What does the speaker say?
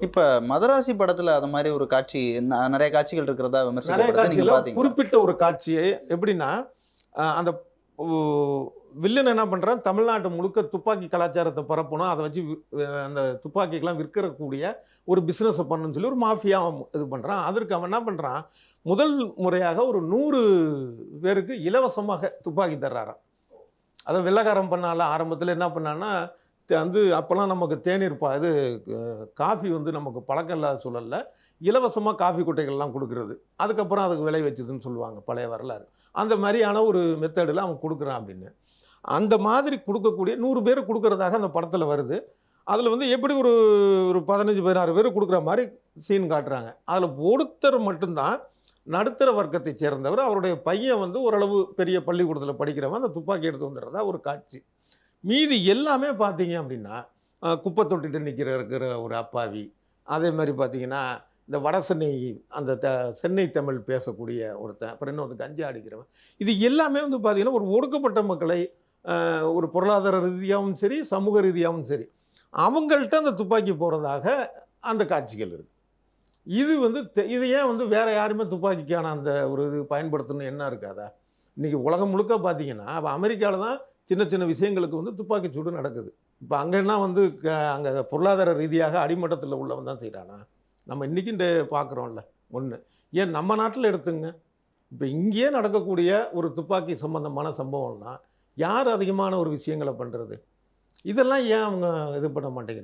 இப்ப மதராசி படத்துல அது மாதிரி ஒரு காட்சி நிறைய காட்சிகள் இருக்கிறதா பாத்தீங்க குறிப்பிட்ட ஒரு காட்சியை எப்படின்னா அந்த வில்லன் என்ன பண்ணுறான் தமிழ்நாட்டு முழுக்க துப்பாக்கி கலாச்சாரத்தை பரப்பணும் அதை வச்சு அந்த துப்பாக்கிக்கெல்லாம் விற்கிறக்கூடிய ஒரு பிஸ்னஸை பண்ணணும்னு சொல்லி ஒரு மாஃபியா இது பண்ணுறான் அதற்கு அவன் என்ன பண்ணுறான் முதல் முறையாக ஒரு நூறு பேருக்கு இலவசமாக துப்பாக்கி தர்றாராம். அதை வெள்ளக்காரன் பண்ணால ஆரம்பத்தில் என்ன பண்ணான்னா வந்து அப்போல்லாம் நமக்கு தேநீர் பா இது காஃபி வந்து நமக்கு பழக்கம் இல்லாத சூழலில் இலவசமாக காஃபி குட்டைகள்லாம் கொடுக்கறது. அதுக்கப்புறம் அதுக்கு விலை வச்சதுன்னு சொல்லுவாங்க பழைய வரலாறு. அந்த மாதிரியான ஒரு மெத்தடில் அவன் கொடுக்குறான் அப்படின்னு. அந்த மாதிரி கொடுக்கக்கூடிய நூறு பேர் கொடுக்கறதாக அந்த படத்தில் வருது. அதில் வந்து எப்படி ஒரு ஒரு பதினஞ்சு பதினாறு பேர் கொடுக்குற மாதிரி சீன் காட்டுறாங்க. அதில் ஒருத்தர் மட்டும்தான் நடுத்தர வர்க்கத்தை சேர்ந்தவர். அவருடைய பையன் வந்து ஓரளவு பெரிய பள்ளிக்கூடத்தில் படிக்கிறவன். அந்த துப்பாக்கி எடுத்து வந்துடுறதா ஒரு காட்சி. மீதி எல்லாமே பார்த்தீங்க அப்படின்னா குப்பை தொட்டிட்டு நிற்கிற இருக்கிற ஒரு அப்பாவி. அதே மாதிரி பார்த்தீங்கன்னா இந்த வட சென்னை அந்த த சென்னை தமிழ் பேசக்கூடிய ஒருத்தன் அப்புறம் இன்னொரு கஞ்சி அடிக்கிறவன். இது எல்லாமே வந்து பார்த்திங்கன்னா ஒரு ஒடுக்கப்பட்ட மக்களை ஒரு பொருளாதார ரீதியாகவும் சரி சமூக ரீதியாகவும் சரி அவங்கள்ட்ட அந்த துப்பாக்கி போகிறதாக அந்த காட்சிகள் இருக்குது இது வந்து தெ- இது ஏன் வந்து வேறு யாருமே துப்பாக்கிக்கான அந்த ஒரு இது பயன்படுத்தணும் என்ன இருக்காதா? இன்றைக்கி உலகம் முழுக்க பார்த்தீங்கன்னா அப்போ அமெரிக்காவில் தான் சின்ன சின்ன விஷயங்களுக்கு வந்து துப்பாக்கி சூடு நடக்குது. இப்போ அங்கன்னா வந்து அங்கே பொருளாதார ரீதியாக அடிமட்டத்தில் உள்ளவன் தான் செய்கிறானா நம்ம இன்றைக்கும் பார்க்குறோம்ல ஒன்று ஏன் நம்ம நாட்டில் எடுத்துங்க. இப்போ இங்கேயே நடக்கக்கூடிய ஒரு துப்பாக்கி சம்பந்தமான சம்பவம்னா யார் அதிகமான ஒரு விஷயங்களை பண்ணுறது இதெல்லாம் ஏன் அவங்க இது பண்ண மாட்டேங்கிறாங்க?